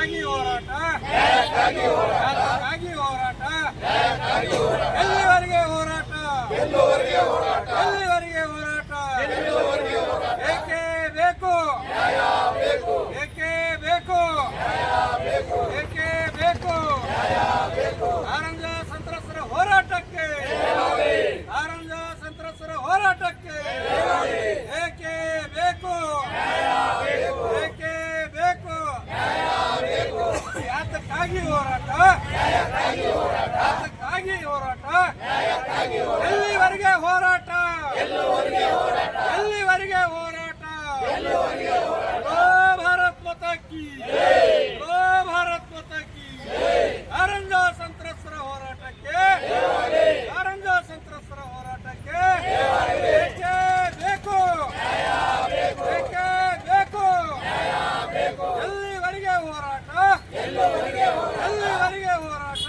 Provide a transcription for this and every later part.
ನ್ಯಾಯಕ್ಕಾಗಿ ಹೋರಾಟ. ನ್ಯಾಯಕ್ಕಾಗಿ ಹೋರಾಟ. ಎಲ್ಲಿವರೆಗೆ ಹೋರಾಟ. ಯಾತಕ್ಕಾಗಿ ಹೋರಾಟ. ಎಲ್ಲಿವರೆಗೆ ಹೋರಾಟ? ಎಲ್ಲಿವರೆಗೆ ಹೋರಾಟ? ಭಾರತ್ ಮಾತಾ ಕಿ ಓ ಭಾರತ್ ಮಾತಾ ಕಿ ಕಾರಂಜ ಸಂತ್ರಸ್ತರ ಹೋರಾಟಕ್ಕೆ ಕಾರಂಜ ಸಂತ್ರಸ್ತರ ಹೋರಾಟಕ್ಕೆ ಏಕೆ ಬೇಕು ಏಕೆ ಬೇಕು ಎಲ್ಲಿವರೆಗೆ ಹೋರಾಟ ಎಲ್ಲಿವರೆಗೆ ಹೋರಾಟ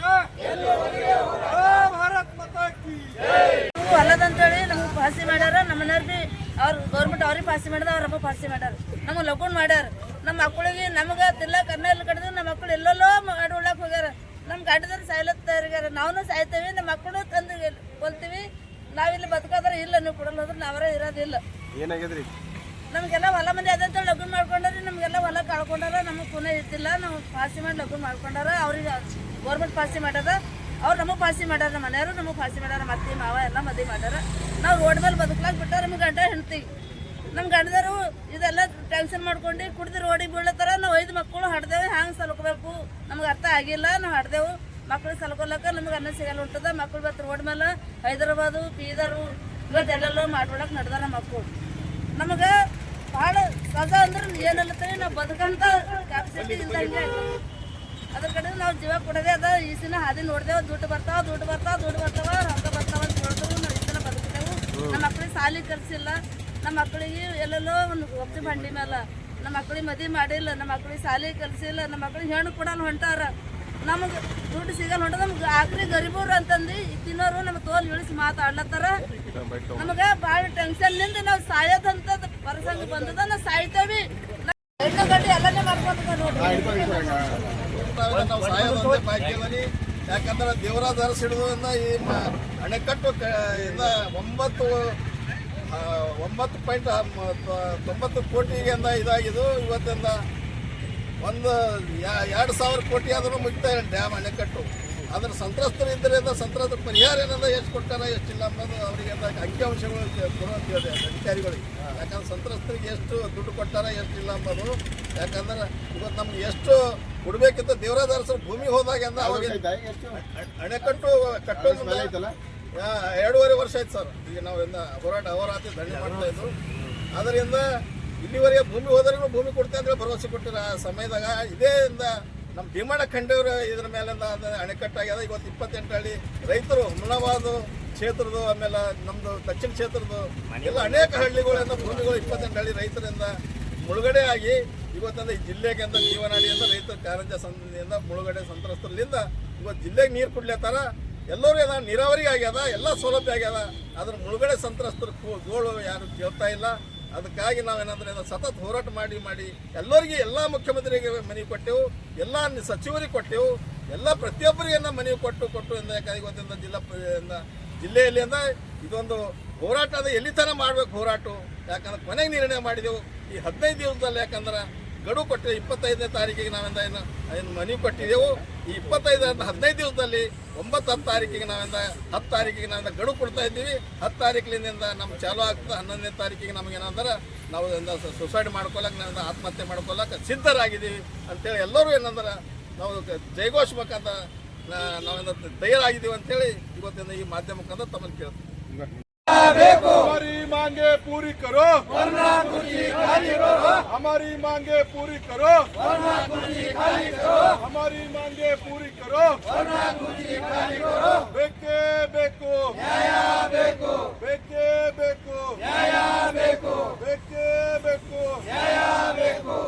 ಓ ಭಾರತ್ ಮಾತಾ ಕಿ ಅಲ್ಲದಂತೇಳಿ ನಮಗೆ ಪಾಸಿ ಮಾಡ್ಯಾರ ನಮ್ಮ ಮನೆಯವ್ರು ಬಿ ಅವ್ರು ಗೌರ್ಮೆಂಟ್ ಅವ್ರಿಗೆ ಪಾಸಿ ಮಾಡ್ದ ಅವ್ರ ಅಪ್ಪ ಪಾಸಿ ಮಾಡ್ಯಾರ. ನಮಗೆ ಲಗುನ್ ಮಾಡ್ಯಾರ. ನಮ್ಮ ಮಕ್ಕಳಿಗೆ ನಮಗೆ ತಿಲ್ಲ ಕಣ್ಣಲ್ಲಿ ಕಡಿದ್ರೆ ನಮ್ಮ ಮಕ್ಕಳು ಎಲ್ಲೆಲ್ಲೋ ಮಾಡಿ ಉಳ್ಳಕ್ಕೆ ಹೋಗ್ಯಾರ. ನಮ್ಮ ಗಂಡದವ್ರು ಸಾಯ್ಲತ್ತಾರ ನಾವು ಸಾಯ್ತೇವೆ ನಮ್ಮ ಮಕ್ಕಳು ತಂದು ಕೊಲ್ತೀವಿ. ನಾವಿಲ್ಲಿ ಬದುಕಾದ್ರೆ ಇಲ್ಲ ನೀವು ಕೊಡಲ್ಲ ಹೋದ್ರೆ ನಾವರ ಇರೋದಿಲ್ಲ. ಏನಾಗಿದ್ರಿ ನಮಗೆಲ್ಲ ಹೊಲ ಮಂದಿ ಅದಂತ ಲಗ್ನ ಮಾಡ್ಕೊಂಡ್ರಿ. ನಮಗೆಲ್ಲ ಹೊಲ ಕಳ್ಕೊಂಡಾರ. ನಮಗೆ ಪುನಃ ಇರ್ತಿಲ್ಲ ನಾವು ಪಾಸಿ ಮಾಡಿ ಲಗ್ನ ಮಾಡ್ಕೊಂಡಾರ. ಅವ್ರಿಗೆ ಗೌರ್ಮೆಂಟ್ ಪಾಸಿ ಮಾಡ್ಯಾರ. ಅವ್ರು ನಮಗೆ ಪಾಸಿ ಮಾಡ್ಯಾರ, ನಮ್ಮ ಮನೆಯವರು ನಮಗೆ ಪಾಸಿ ಮಾಡ್ಯಾರ, ನಮ್ಮ ಮಾವ ಎಲ್ಲ ಮದುವೆ ಮಾಡ್ಯಾರ. ನಾವು ರೋಡ್ ಮೇಲೆ ಬದುಕ್ಲಾಕ್ ಬಿಟ್ಟಾರ ನಮ್ಗೆ ಗಂಡ ಹೆಂಡ್ತಿ. ನಮ್ಮ ಗಂಡದರು ಇದೆಲ್ಲ ಟೆನ್ಷನ್ ಮಾಡ್ಕೊಂಡು ಕುಡ್ದು ರೋಡಿಗೆ ಬೀಳತ್ತಾರ ನಾವು ಐದು ಮಕ್ಕಳು ಹಡ್ದೇವೆ, ಹ್ಯಾಂಗೆ ಸಲ್ಕೋಬೇಕು? ನಮ್ಗೆ ಅರ್ಥ ಆಗಿಲ್ಲ, ನಾವು ಹಡ್ದೆವು. ಮಕ್ಳು ಸಲ್ಕೊಲಕ್ಕ ನಮ್ಗೆ ಅನ್ನ ಸಿಗಲ್ಲ ಉಂಟದ ಮಕ್ಕಳು ಬತ್ತು ರೋಡ್ ಮೇಲೆ ಹೈದರಾಬಾದು, ಬೀದರು ಇವತ್ತೆಲ್ಲೆಲ್ಲೋ ಮಾಡ್ಬಿಡಕ್ಕೆ ನಡೆದಾರ ಮಕ್ಕಳು ನಮಗೆ ಭಾಳ ಸದಾ ಅಂದ್ರೆ ಏನಲ್ಲತ್ತೀವಿ ನಾವು ಬದುಕಂತ. ಅದ್ರ ಕಡೆ ನಾವು ಜೀವ ಕೊಡೋದೇ ಅದ. ಈ ಸಿನ ಹಾದಿ ನೋಡ್ದೇವು ದುಡ್ಡು ಬರ್ತಾವ ದುಡ್ಡು ಬರ್ತಾವ ದುಡ್ಡು ಬರ್ತಾವ ರೊಕ್ಕ ಬರ್ತಾವ ಅಂತ ಹೇಳಿದ್ರು ನಾವು ಈ ಸಲ ಬದುಕಿದೆವು. ನಮ್ಮ ಮಕ್ಳಿಗೆ ಸಾಲಿ ಕಲಿಸಿಲ್ಲ ನಮ್ಮ ಮಕ್ಕಳಿಗೆ ಎಲ್ಲೆಲ್ಲೋ ಒಂದು ಒಪ್ತಿ ಬಂಡಿ ಮೇಲೆ ನಮ್ಮ ಮಕ್ಳಿಗೆ ಮದುವೆ ಮಾಡಿಲ್ಲ ನಮ್ಮ ಮಕ್ಳಿಗೆ ಸಾಲಿ ಕಲಿಸಿಲ್ಲ ನಮ್ಮ ಮಕ್ಳಿಗೆ ಹೆಣ್ಣು ಕೊಡಲ್ಲ ಹೊಂಟಾರ. ನಮಗೆ ದುಡ್ಡು ಸಿಗಲ್ಲ ಹೊಂಟ ನಮ್ಗೆ ಆಕ್ರಿ ಗರಿಬರು ಅಂತಂದು ತಿನ್ನೋರು ನಮ್ಮ ತೋಲ್ ಇಳಿಸಿ ಮಾತಾಡ್ಲತ್ತಾರ. ನಮಗೆ ಭಾಳ ಟೆನ್ಷನ್ನಿಂದ ನಾವು ಸಾಯೋದಂತ ಪರಸಂಗ ಬಂದದ ನಾವು ಸಾಯ್ತೇವಿ. ನಾವು ಯಾಕಂದ್ರೆ ದೇವರಾಜ ಸಿಡಿದ್ರಿಂದ ಈ ಮ- ಅಣೆಕಟ್ಟು ಕ- ಇಂದ ಒಂಬತ್ತು ಒಂಬತ್ತು ಪಾಯಿಂಟ್ ತೊಂಬತ್ತು ಕೋಟಿಗೆ ಇದಾಗಿದ್ದು ಇವತ್ತಿಂದ ಒಂದು ಎರಡು ಸಾವಿರ ಕೋಟಿ ಆದರೂ ಮುಗಿತಾ ಡ್ಯಾಮ್ ಅಣೆಕಟ್ಟು. ಅದ್ರ ಸಂತ್ರಸ್ತರು ಇದ್ದರಿಂದ ಸಂತ್ರಸ್ತರ ಪರಿಹಾರ ಏನದ ಎಷ್ಟು ಕೊಟ್ಟಾರ ಎಷ್ಟಿಲ್ಲ ಅನ್ನೋದು ಅವರಿಗೆ ಅಂಕಿಅಂಶಗಳು ಕೊಡುವಂತಿದೆ ಅಧಿಕಾರಿಗಳಿಗೆ. ಯಾಕಂದ್ರೆ ಸಂತ್ರಸ್ತರಿಗೆ ಎಷ್ಟು ದುಡ್ಡು ಕೊಟ್ಟಾರ ಎಷ್ಟಿಲ್ಲ ಅನ್ನೋದು ಯಾಕಂದ್ರೆ ಇವತ್ತು ನಮ್ಗೆ ಎಷ್ಟು ಕೊಡ್ಬೇಕಿತ್ತು ದೇವರಾಜ ಅರಸರು ಭೂಮಿ ಹೋದಾಗ ಅಂದ ಅವಾಗ ಅಣ್- ಅಣೆಕಟ್ಟು ಕಟ್ಟೋದು ಎರಡೂವರೆ ವರ್ಷ ಆಯ್ತು ಸರ್. ಈಗ ನಾವು ಇಂದ ಹೋರಾಟ ಹೋರಾಟ ದಂಡ ಮಾಡ್ತಾ ಇದ್ರು ಅದರಿಂದ ಇಲ್ಲಿವರೆಗೆ ಭೂಮಿ ಹೋದ್ರೂ ಭೂಮಿ ಕೊಡ್ತೇವೆ ಅಂದ್ರೆ ಭರವಸೆ ಕೊಟ್ಟಿರ ಆ ಸಮಯದಾಗ. ಇದೇ ಇಂದ ನಮ್ಮ ಭೀಮಣ್ಣ ಖಂಡೂರು ಇದ್ರ ಮೇಲೆ ಅದು ಅಣೆಕಟ್ಟಾಗ್ಯದ. ಇವತ್ತು ಇಪ್ಪತ್ತೆಂಟು ಹಳ್ಳಿ ರೈತರು ಹುಮನಾಬಾದು ಕ್ಷೇತ್ರದ ಆಮೇಲೆ ನಮ್ಮದು ದಕ್ಷಿಣ ಕ್ಷೇತ್ರದ ಎಲ್ಲ ಅನೇಕ ಹಳ್ಳಿಗಳಿಂದ ಭೂಮಿಗಳು ಇಪ್ಪತ್ತೆಂಟು ಹಳ್ಳಿ ರೈತರಿಂದ ಮುಳುಗಡೆ ಆಗಿ ಇವತ್ತಂದ್ರೆ ಈ ಜಿಲ್ಲೆಗೆ ಅಂತ ಜೀವನಾಡಿಯಿಂದ ರೈತರ ಕಾರಂಜ ಸಂದಿಂದ ಮುಳುಗಡೆ ಸಂತ್ರಸ್ತರಿಂದ ಇವತ್ತು ಜಿಲ್ಲೆಗೆ ನೀರು ಕುಡ್ಲತ್ತಾರ ಎಲ್ಲರೂ ಅದ ನೀರಾವರಿ ಆಗ್ಯದ ಎಲ್ಲ ಸೌಲಭ್ಯ ಆಗ್ಯದ. ಅದ್ರ ಮುಳುಗಡೆ ಸಂತ್ರಸ್ತರ ಗೋಳು ಯಾರು ಕೇಳ್ತಾ ಇಲ್ಲ. ಅದಕ್ಕಾಗಿ ನಾವೇನಂದ್ರೆ ಸತತ ಹೋರಾಟ ಮಾಡಿ ಮಾಡಿ ಎಲ್ಲರಿಗೆ ಎಲ್ಲ ಮುಖ್ಯಮಂತ್ರಿಗೆ ಮನವಿ ಕೊಟ್ಟೆವು, ಎಲ್ಲ ಸಚಿವರಿಗೆ ಕೊಟ್ಟೆವು, ಎಲ್ಲ ಪ್ರತಿಯೊಬ್ಬರಿಗೆ ಮನವಿ ಕೊಟ್ಟು ಕೊಟ್ಟು ಇಂದ ಯಾಕಂದ್ರೆ ಇವತ್ತಿಂದ ಜಿಲ್ಲಾ ಜಿಲ್ಲೆಯಲ್ಲಿ ಅಂದ ಇದೊಂದು ಹೋರಾಟ ಅದ ಎಲ್ಲಿ ತನಕ ಮಾಡ್ಬೇಕು ಹೋರಾಟ ಯಾಕಂದ್ರೆ ಕೊನೆಗೆ ನಿರ್ಣಯ ಮಾಡಿದೆವು. ಈ ಹದಿನೈದು ದಿವಸದಲ್ಲಿ ಯಾಕಂದ್ರೆ ಗಡುವು ಕೊಟ್ಟರೆ ಇಪ್ಪತ್ತೈದನೇ ತಾರೀಕಿಗೆ ನಾವೆಂದ ಏನು ಏನು ಮನವಿ ಕೊಟ್ಟಿದ್ದೆವು ಈ ಇಪ್ಪತ್ತೈದರಿಂದ ಹದಿನೈದು ದಿವಸದಲ್ಲಿ ಒಂಬತ್ತು ಹತ್ತು ತಾರೀಕಿಗೆ ನಾವೆಂದ ಹತ್ತು ತಾರೀಕಿಗೆ ನಾವೆಂದ ಗಡುವು ಕೊಡ್ತಾ ಇದ್ದೀವಿ. ಹತ್ತು ತಾರೀಕಿನಿಂದ ನಮ್ಗೆ ಚಾಲು ಆಗ್ತದೆ ಹನ್ನೊಂದನೇ ತಾರೀಕಿಗೆ ನಮಗೇನಂದ್ರೆ ಏನಂದ್ರೆ ನಾವು ಸುಸೈಡ್ ಮಾಡ್ಕೊಳಕ್ಕೆ ನಾವೆಂದ ಆತ್ಮಹತ್ಯೆ ಮಾಡ್ಕೊಳಕ್ಕೆ ಸಿದ್ಧರಾಗಿದ್ದೀವಿ ಅಂತೇಳಿ ಎಲ್ಲರೂ ಏನಂದ್ರೆ ನಾವು ಜೈಘೋಷಬೇಕಂತ ಮುಖಾಂತರ ನಾವಿಂದ ತಯಾರಾಗಿದ್ದೀವಿ ಅಂತೇಳಿ ಇವತ್ತಿನ ಈ ಮಾಧ್ಯಮ ಮುಖಾಂತರ ತಮ್ಮನ್ನು ಕೇಳ್ತೀವಿ हमारी मांगे पूरी करो। वरना खाली करो हमारी मांगे पूरी करो। वरना खाली करो बेके बेको। न्याया बेको बेके। बेको न्याया बेको बेके बेको न्याया बेको।